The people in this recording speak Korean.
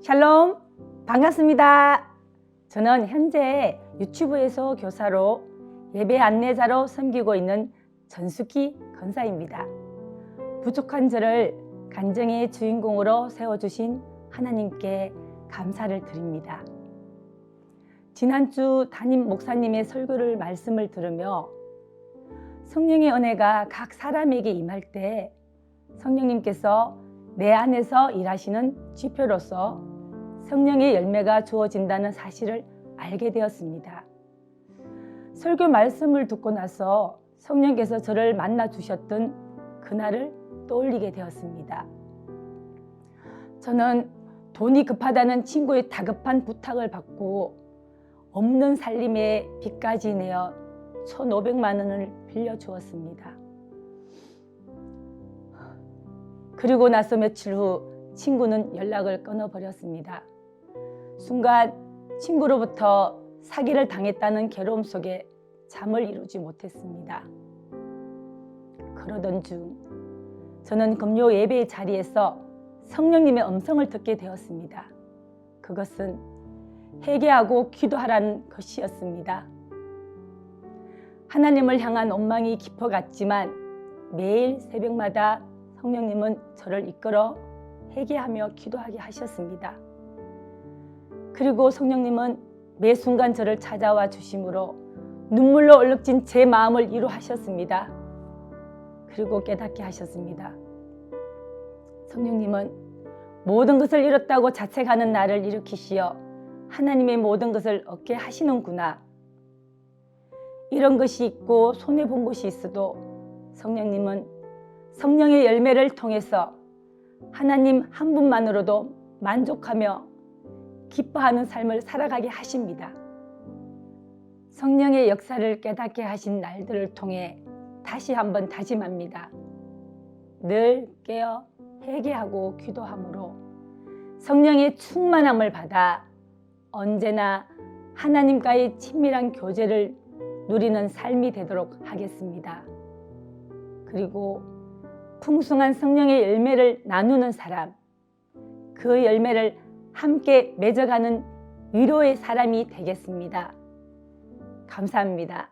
샬롬 반갑습니다. 저는 현재 유튜브에서 교사로 예배 안내자로 섬기고 있는 전숙희 권사입니다. 부족한 저를 간증의 주인공으로 세워주신 하나님께 감사를 드립니다. 지난주 담임 목사님의 설교를 말씀을 들으며 성령의 은혜가 각 사람에게 임할 때 성령님께서 내 안에서 일하시는 지표로서 성령의 열매가 주어진다는 사실을 알게 되었습니다. 설교 말씀을 듣고 나서 성령께서 저를 만나 주셨던 그날을 떠올리게 되었습니다. 저는 돈이 급하다는 친구의 다급한 부탁을 받고 없는 살림에 빚까지 내어 1,500만 원을 빌려 주었습니다. 그리고 나서 며칠 후 친구는 연락을 끊어버렸습니다. 순간 친구로부터 사기를 당했다는 괴로움 속에 잠을 이루지 못했습니다. 그러던 중 저는 금요 예배의 자리에서 성령님의 음성을 듣게 되었습니다. 그것은 회개하고 기도하라는 것이었습니다. 하나님을 향한 원망이 깊어갔지만 매일 새벽마다 성령님은 저를 이끌어 회개하며 기도하게 하셨습니다. 그리고 성령님은 매 순간 저를 찾아와 주심으로 눈물로 얼룩진 제 마음을 위로하셨습니다. 그리고 깨닫게 하셨습니다. 성령님은 모든 것을 잃었다고 자책하는 나를 일으키시어 하나님의 모든 것을 얻게 하시는구나. 이런 것이 있고 손해 본 것이 있어도 성령님은 성령의 열매를 통해서 하나님 한 분만으로도 만족하며 기뻐하는 삶을 살아가게 하십니다. 성령의 역사를 깨닫게 하신 날들을 통해 다시 한번 다짐합니다. 늘 깨어 회개하고 기도함으로 성령의 충만함을 받아 언제나 하나님과의 친밀한 교제를 누리는 삶이 되도록 하겠습니다. 그리고 풍성한 성령의 열매를 나누는 사람, 그 열매를 함께 맺어가는 위로의 사람이 되겠습니다. 감사합니다.